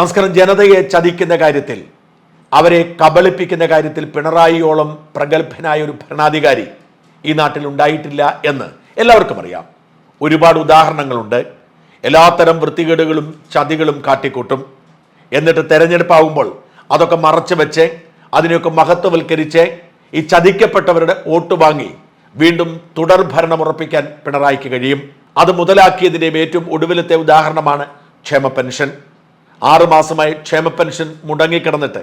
നമസ്കാരം. ജനതയെ ചതിക്കുന്ന കാര്യത്തിൽ അവരെ കബളിപ്പിക്കുന്ന കാര്യത്തിൽ പിണറായിയോളം പ്രഗത്ഭനായ ഒരു ഭരണാധികാരി ഈ നാട്ടിൽ ഉണ്ടായിട്ടില്ല എന്ന് എല്ലാവർക്കും അറിയാം. ഒരുപാട് ഉദാഹരണങ്ങളുണ്ട്. എല്ലാത്തരം വൃത്തികേടുകളും ചതികളും കാട്ടിക്കൂട്ടും. എന്നിട്ട് തെരഞ്ഞെടുപ്പാകുമ്പോൾ അതൊക്കെ മറച്ചു വെച്ച് അതിനെയൊക്കെ മഹത്വവൽക്കരിച്ച് ഈ ചതിക്കപ്പെട്ടവരുടെ വോട്ട് വാങ്ങി വീണ്ടും തുടർ ഭരണം ഉറപ്പിക്കാൻ പിണറായിക്ക് കഴിയും. അത് മുതലാക്കിയതിന്റെയും ഏറ്റവും ഒടുവിലത്തെ ഉദാഹരണമാണ് ക്ഷേമ പെൻഷൻ. ആറു മാസമായി ക്ഷേമ പെൻഷൻ മുടങ്ങിക്കിടന്നിട്ട്.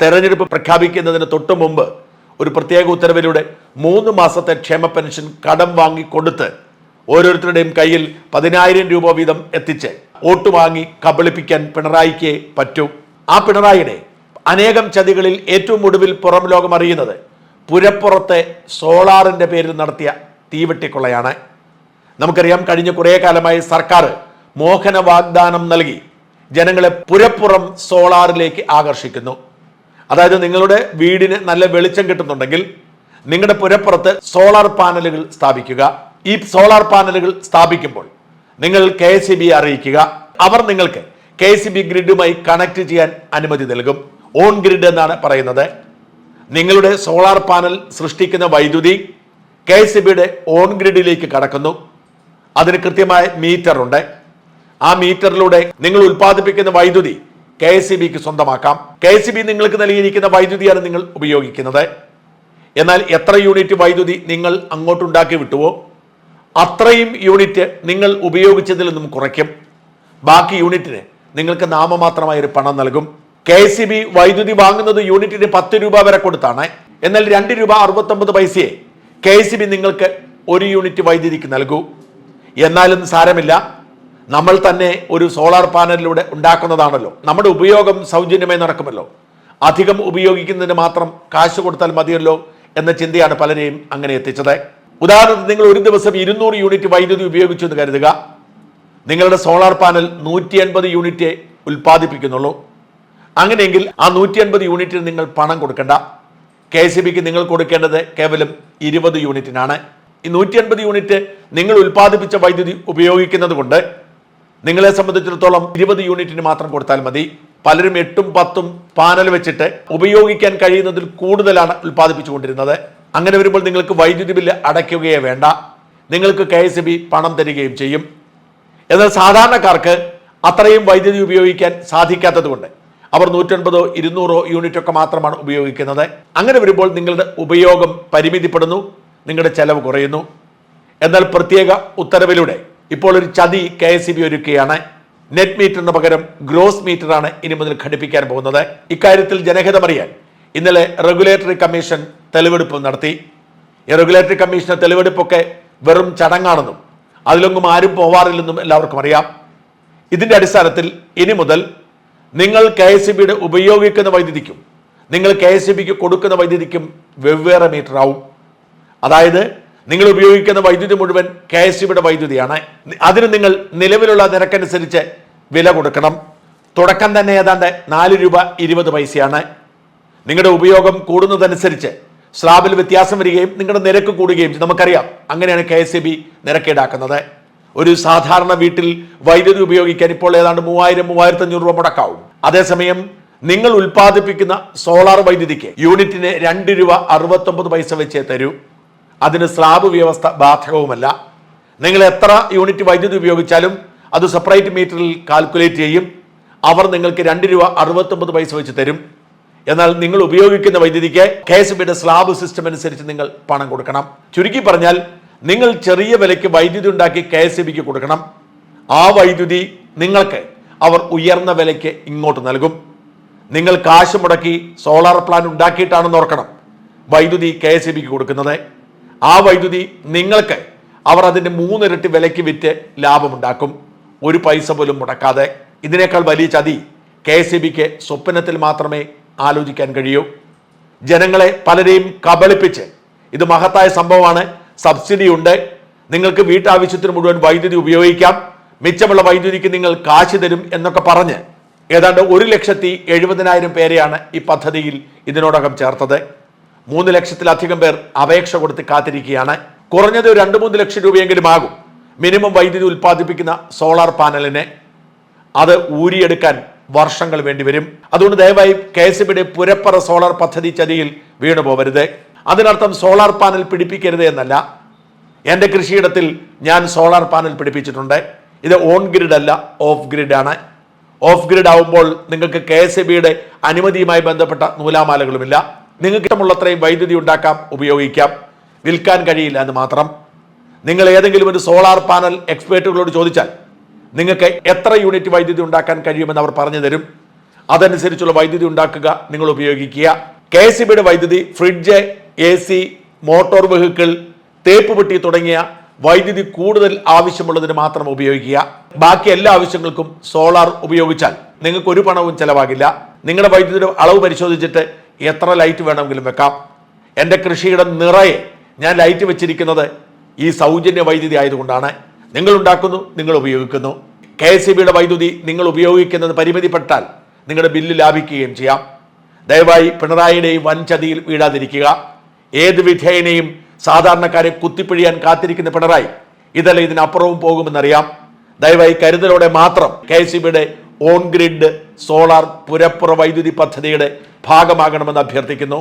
തെരഞ്ഞെടുപ്പ് പ്രഖ്യാപിക്കുന്നതിന് തൊട്ടു മുമ്പ് ഒരു പ്രത്യേക ഉത്തരവിലൂടെ മൂന്ന് മാസത്തെ ക്ഷേമ പെൻഷൻ കടം വാങ്ങിക്കൊടുത്ത് ഓരോരുത്തരുടെയും കയ്യിൽ പതിനായിരം രൂപ വീതം എത്തിച്ച് വോട്ട് വാങ്ങി കബളിപ്പിക്കാൻ പിണറായിക്ക് പറ്റൂ. ആ പിണറായിയുടെ അനേകം ചതികളിൽ ഏറ്റവും ഒടുവിൽ പുറം ലോകം അറിയുന്നത് പുരപ്പുറത്തെ സോളാറിന്റെ പേരിൽ നടത്തിയ തീവെട്ടിക്കൊള്ളയാണ്. നമുക്കറിയാം കഴിഞ്ഞ കുറേ കാലമായി സർക്കാർ മോഹന വാഗ്ദാനം നൽകി. ജനങ്ങളെ പുരപ്പുറം സോളാറിലേക്ക് ആകർഷിക്കുന്നു. അതായത് നിങ്ങളുടെ വീടിന് നല്ല വെളിച്ചം കിട്ടുന്നുണ്ടെങ്കിൽ നിങ്ങളുടെ പുരപ്പുറത്ത് സോളാർ പാനലുകൾ സ്ഥാപിക്കുക. ഈ സോളാർ പാനലുകൾ സ്ഥാപിക്കുമ്പോൾ നിങ്ങൾ കെ എസ് അറിയിക്കുക. അവർ നിങ്ങൾക്ക് കെ എസ് ബി ഗ്രിഡുമായി കണക്ട് ചെയ്യാൻ അനുമതി നൽകും. ഓൺ ഗ്രിഡ് എന്നാണ് പറയുന്നത്. നിങ്ങളുടെ സോളാർ പാനൽ സൃഷ്ടിക്കുന്ന വൈദ്യുതി കെ എസ് ബിയുടെ ഓൺ ഗ്രിഡിലേക്ക് കടക്കുന്നു. അതിന് കൃത്യമായ മീറ്റർ ഉണ്ട് ആ മീറ്ററിലൂടെ നിങ്ങൾ ഉൽപ്പാദിപ്പിക്കുന്ന വൈദ്യുതി കെ എസ് ബിക്ക് സ്വന്തമാക്കാം. കെ എസ് ബി നിങ്ങൾക്ക് നൽകിയിരിക്കുന്ന വൈദ്യുതിയാണ് നിങ്ങൾ ഉപയോഗിക്കുന്നത്. എന്നാൽ എത്ര യൂണിറ്റ് വൈദ്യുതി നിങ്ങൾ അങ്ങോട്ടുണ്ടാക്കി വിട്ടുവോ അത്രയും യൂണിറ്റ് നിങ്ങൾ ഉപയോഗിച്ചതിൽ നിന്നും കുറയ്ക്കും. ബാക്കി യൂണിറ്റിന് നിങ്ങൾക്ക് നാമമാത്രമായ ഒരു പണം നൽകും. കെ എസ് ബി വൈദ്യുതി വാങ്ങുന്നത് യൂണിറ്റിന് പത്ത് രൂപ വരെ കൊടുത്താണ്. എന്നാൽ രണ്ട് രൂപ അറുപത്തൊമ്പത് പൈസയെ കെ എസ് ബി നിങ്ങൾക്ക് ഒരു യൂണിറ്റ് വൈദ്യുതിക്ക് നൽകൂ. എന്നാലും സാരമില്ല. നമ്മൾ തന്നെ ഒരു സോളാർ പാനലിലൂടെ ഉണ്ടാക്കുന്നതാണല്ലോ. നമ്മുടെ ഉപയോഗം സൗജന്യമായി നടക്കുമല്ലോ. അധികം ഉപയോഗിക്കുന്നതിന് മാത്രം കാശ് കൊടുത്താൽ മതിയല്ലോ എന്ന ചിന്തയാണ് പലരെയും അങ്ങനെ എത്തിച്ചത്. ഉദാഹരണത്തിന് നിങ്ങൾ ഒരു ദിവസം ഇരുന്നൂറ് യൂണിറ്റ് വൈദ്യുതി ഉപയോഗിച്ചു എന്ന് കരുതുക. നിങ്ങളുടെ സോളാർ പാനൽ നൂറ്റി അൻപത് യൂണിറ്റ് ഉൽപ്പാദിപ്പിക്കുന്നുള്ളൂ. അങ്ങനെയെങ്കിൽ ആ നൂറ്റി അൻപത് യൂണിറ്റിന് നിങ്ങൾ പണം കൊടുക്കേണ്ട. കെ സി ബിക്ക് നിങ്ങൾ കൊടുക്കേണ്ടത് കേവലം ഇരുപത് യൂണിറ്റിനാണ്. ഈ നൂറ്റി അൻപത് യൂണിറ്റ് നിങ്ങൾ ഉൽപ്പാദിപ്പിച്ച വൈദ്യുതി ഉപയോഗിക്കുന്നത് കൊണ്ട് നിങ്ങളെ സംബന്ധിച്ചിടത്തോളം ഇരുപത് യൂണിറ്റിന് മാത്രം കൊടുത്താൽ മതി. പലരും എട്ടും പത്തും പാനൽ വെച്ചിട്ട് ഉപയോഗിക്കാൻ കഴിയുന്നതിൽ കൂടുതലാണ് ഉൽപ്പാദിപ്പിച്ചുകൊണ്ടിരുന്നത്. അങ്ങനെ വരുമ്പോൾ നിങ്ങൾക്ക് വൈദ്യുതി ബില്ല് അടയ്ക്കുകയേ വേണ്ട. നിങ്ങൾക്ക് കെ എസ് ബി പണം തരികയും ചെയ്യും. എന്നാൽ സാധാരണക്കാർക്ക് അത്രയും വൈദ്യുതി ഉപയോഗിക്കാൻ സാധിക്കാത്തതുകൊണ്ട് അവർ നൂറ്റൻപതോ ഇരുന്നൂറോ യൂണിറ്റ് ഒക്കെ മാത്രമാണ് ഉപയോഗിക്കുന്നത്. അങ്ങനെ വരുമ്പോൾ നിങ്ങളുടെ ഉപയോഗം പരിമിതിപ്പെടുന്നു നിങ്ങളുടെ ചെലവ് കുറയുന്നു. എന്നാൽ പ്രത്യേക ഉത്തരവിലൂടെ ഇപ്പോൾ ഒരു ചതി കെ എസ് ബി ഒരുക്കുകയാണ്. നെറ്റ് മീറ്ററിന് പകരം ഗ്രോസ് മീറ്ററാണ് ഇനി മുതൽ ഘടിപ്പിക്കാൻ പോകുന്നത്. ഇക്കാര്യത്തിൽ ജനഹിതമറിയാൻ ഇന്നലെ റെഗുലേറ്ററി കമ്മീഷൻ തെളിവെടുപ്പ് നടത്തി. ഈ റെഗുലേറ്ററി കമ്മീഷന്റെ തെളിവെടുപ്പൊക്കെ വെറും ചടങ്ങാണെന്നും അതിലൊന്നും ആരും പോവാറില്ലെന്നും എല്ലാവർക്കും അറിയാം. ഇതിന്റെ അടിസ്ഥാനത്തിൽ ഇനി മുതൽ നിങ്ങൾ കെ എസ് ബിയുടെ ഉപയോഗിക്കുന്ന വൈദ്യുതിക്കും നിങ്ങൾ കെ എസ് ബിക്ക് കൊടുക്കുന്ന വൈദ്യുതിക്കും വെവ്വേറെ മീറ്ററാവും. അതായത് നിങ്ങൾ ഉപയോഗിക്കുന്ന വൈദ്യുതി മുഴുവൻ കെ എസ് സിയുടെ വൈദ്യുതിയാണ്. അതിന് നിങ്ങൾ നിലവിലുള്ള നിരക്കനുസരിച്ച് വില കൊടുക്കണം. തുടക്കം തന്നെ ഏതാണ്ട് നാല് രൂപ ഇരുപത് പൈസയാണ്. നിങ്ങളുടെ ഉപയോഗം കൂടുന്നതനുസരിച്ച് സ്ലാബിൽ വ്യത്യാസം വരികയും നിങ്ങളുടെ നിരക്ക് കൂടുകയും നമുക്കറിയാം അങ്ങനെയാണ് കെ എസ് ബി നിരക്ക് ഈടാക്കുന്നത് ഒരു സാധാരണ വീട്ടിൽ വൈദ്യുതി ഉപയോഗിക്കാൻ ഇപ്പോൾ ഏതാണ്ട് മൂവായിരം മൂവായിരത്തി അഞ്ഞൂറ് രൂപ മുടക്കാവും. അതേസമയം നിങ്ങൾ ഉൽപ്പാദിപ്പിക്കുന്ന സോളാർ വൈദ്യുതിക്ക് യൂണിറ്റിന് രണ്ട് രൂപ അറുപത്തൊമ്പത് പൈസ വെച്ചേ തരൂ. അതിന് സ്ലാബ് വ്യവസ്ഥ ബാധകവുമല്ല. നിങ്ങൾ എത്ര യൂണിറ്റ് വൈദ്യുതി ഉപയോഗിച്ചാലും അത് സെപ്പറേറ്റ് മീറ്ററിൽ കാൽക്കുലേറ്റ് ചെയ്യും. അവർ നിങ്ങൾക്ക് രണ്ട് രൂപ അറുപത്തൊമ്പത് പൈസ വെച്ച് തരും. എന്നാൽ നിങ്ങൾ ഉപയോഗിക്കുന്ന വൈദ്യുതിക്ക് കെ എസ് ബിയുടെ സ്ലാബ് സിസ്റ്റം അനുസരിച്ച് നിങ്ങൾ പണം കൊടുക്കണം. ചുരുക്കി പറഞ്ഞാൽ നിങ്ങൾ ചെറിയ വിലയ്ക്ക് വൈദ്യുതി ഉണ്ടാക്കി കെ എസ് ബിക്ക് കൊടുക്കണം. ആ വൈദ്യുതി നിങ്ങൾക്ക് അവർ ഉയർന്ന വിലയ്ക്ക് ഇങ്ങോട്ട് നൽകും. നിങ്ങൾ കാശ് മുടക്കി സോളാർ പ്ലാൻ ഉണ്ടാക്കിയിട്ടാണെന്ന് ഓർക്കണം വൈദ്യുതി കെ എസ് ബിക്ക് കൊടുക്കുന്നത്. ആ വൈദ്യുതി നിങ്ങൾക്ക് അവർ അതിന്റെ മൂന്നിരട്ടി വിലയ്ക്ക് വിറ്റ് ലാഭമുണ്ടാക്കും. ഒരു പൈസ പോലും മുടക്കാതെ. ഇതിനേക്കാൾ വലിയ ചതി കെ എസ് ബിക്ക് സ്വപ്നത്തിൽ മാത്രമേ ആലോചിക്കാൻ കഴിയൂ. ജനങ്ങളെ പലരെയും കബളിപ്പിച്ച് ഇത് മഹത്തായ സംഭവമാണ്. സബ്സിഡി ഉണ്ട്. നിങ്ങൾക്ക് വീട്ടാവശ്യത്തിന് മുഴുവൻ വൈദ്യുതി ഉപയോഗിക്കാം. മിച്ചമുള്ള വൈദ്യുതിക്ക് നിങ്ങൾ കാശ് തരും എന്നൊക്കെ പറഞ്ഞ് ഏതാണ്ട് ഒരു ലക്ഷത്തി എഴുപതിനായിരം പേരെയാണ് ഈ പദ്ധതിയിൽ ഇതിനോടകം ചേർത്തത്. മൂന്ന് ലക്ഷത്തിലധികം പേർ അപേക്ഷ കൊടുത്ത് കാത്തിരിക്കുകയാണ്. കുറഞ്ഞത് രണ്ട് മൂന്ന് ലക്ഷം രൂപയെങ്കിലും ആകും. മിനിമം വൈദ്യുതി ഉൽപ്പാദിപ്പിക്കുന്ന സോളാർ പാനലിനെ അത് ഊരിയെടുക്കാൻ വർഷങ്ങൾ വേണ്ടിവരും അതുകൊണ്ട് ദയവായി കെ എസ് ബിയുടെ പുരപ്പറ സോളാർ പദ്ധതി ചതിയിൽ വീണു പോകരുത് അതിനർത്ഥം സോളാർ പാനൽ പിടിപ്പിക്കരുത് എന്നല്ല. എന്റെ കൃഷിയിടത്തിൽ ഞാൻ സോളാർ പാനൽ പിടിപ്പിച്ചിട്ടുണ്ട്. ഇത് ഓൺ ഗ്രിഡ് അല്ല ഓഫ് ഗ്രിഡ് ആണ്. ഓഫ് ഗ്രിഡ് ആവുമ്പോൾ നിങ്ങൾക്ക് കെ എസ് ബിയുടെ അനുമതിയുമായി ബന്ധപ്പെട്ട നൂലാമാലകളുമില്ല. നിങ്ങൾക്ക് ഇഷ്ടമുള്ളത്രയും വൈദ്യുതി ഉണ്ടാക്കാം ഉപയോഗിക്കാം. വിൽക്കാൻ കഴിയില്ല എന്ന് മാത്രം. നിങ്ങൾ ഏതെങ്കിലും ഒരു സോളാർ പാനൽ എക്സ്പേർട്ടുകളോട് ചോദിച്ചാൽ നിങ്ങൾക്ക് എത്ര യൂണിറ്റ് വൈദ്യുതി ഉണ്ടാക്കാൻ കഴിയുമെന്ന് അവർ പറഞ്ഞു തരും. അതനുസരിച്ചുള്ള വൈദ്യുതി ഉണ്ടാക്കുക നിങ്ങൾ ഉപയോഗിക്കുക. കെ എസ് ബിയുടെ വൈദ്യുതി fridge A C motor vehicle തേപ്പ് പെട്ടി തുടങ്ങിയ വൈദ്യുതി കൂടുതൽ ആവശ്യമുള്ളതിന് മാത്രം ഉപയോഗിക്കുക. ബാക്കി എല്ലാ ആവശ്യങ്ങൾക്കും സോളാർ ഉപയോഗിച്ചാൽ നിങ്ങൾക്ക് ഒരു പണവും ചെലവാകില്ല. നിങ്ങളുടെ വൈദ്യുതിയുടെ അളവ് പരിശോധിച്ചിട്ട് എത്ര ലൈറ്റ് വേണമെങ്കിലും വെക്കാം? എന്റെ കൃഷിയുടെ നിറയെ ഞാൻ ലൈറ്റ് വെച്ചിരിക്കുന്നത് ഈ സൗജന്യ വൈദ്യുതി ആയതുകൊണ്ടാണ്. നിങ്ങൾ ഉണ്ടാക്കുന്നു നിങ്ങൾ ഉപയോഗിക്കുന്നു. കെ എസ് ബിയുടെ വൈദ്യുതി നിങ്ങൾ ഉപയോഗിക്കുന്നത് പരിമിതിപ്പെട്ടാൽ നിങ്ങളുടെ ബില്ല് ലാഭിക്കുകയും ചെയ്യാം. ദയവായി പിണറായിയുടെയും വൻചതിയിൽ വീഴാതിരിക്കുക. ഏത് വിധേയനെയും സാധാരണക്കാരെ കുത്തിപ്പിഴിയാൻ കാത്തിരിക്കുന്ന പിണറായി ഇതല്ല ഇതിനപ്പുറവും പോകുമെന്നറിയാം. ദയവായി കരുതലോടെ മാത്രം K S on grid solar പുരപ്പുറ വൈദ്യുതി പദ്ധതിയുടെ ഭാഗമാകണമെന്ന് അഭ്യർത്ഥിക്കുന്നു.